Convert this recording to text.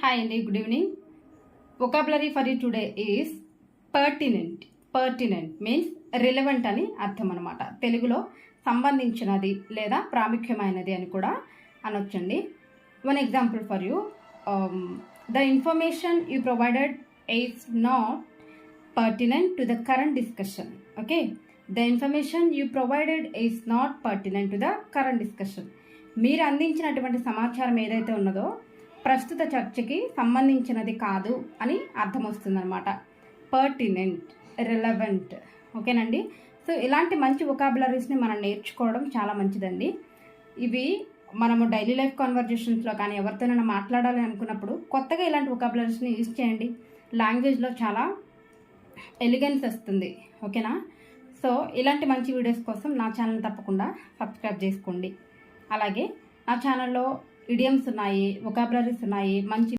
Hi అండి good evening vocabulary for you today is pertinent pertinent means relevant అని అర్థం అనమాట తెలుగులో సంబంధించినది లేదా ప్రాముఖ్యమైనది అని కూడా అనొచ్చండి. One example for you the information you provided is not pertinent to the current discussion okay the information you provided is not pertinent to the current discussion మీరు అందించినటువంటి సమాచారం ఏదైతే ఉన్నదో ప్రస్తుత చర్చకి సంబంధించినది కాదు అని అర్థం వస్తుందన్నమాట పర్టినెంట్ రిలవెంట్ ఓకేనండి? సో ఇలాంటి మంచి ఒకాబులరీస్ని మనం నేర్చుకోవడం చాలా మంచిదండి. ఇవి మనము డైలీ లైఫ్ కాన్వర్జేషన్స్లో కానీ ఎవరితోనైనా మాట్లాడాలి అనుకున్నప్పుడు కొత్తగా ఇలాంటి ఒకాబులరీస్ని యూజ్ చేయండి. లాంగ్వేజ్లో చాలా ఎలిగెన్స్ వస్తుంది ఓకేనా? సో ఇలాంటి మంచి వీడియోస్ కోసం నా ఛానల్ తప్పకుండా సబ్స్క్రైబ్ చేసుకోండి. అలాగే నా ఛానల్లో ఇడియమ్స్ ఉన్నాయి వొకాబులరీస్ ఉన్నాయి మంచి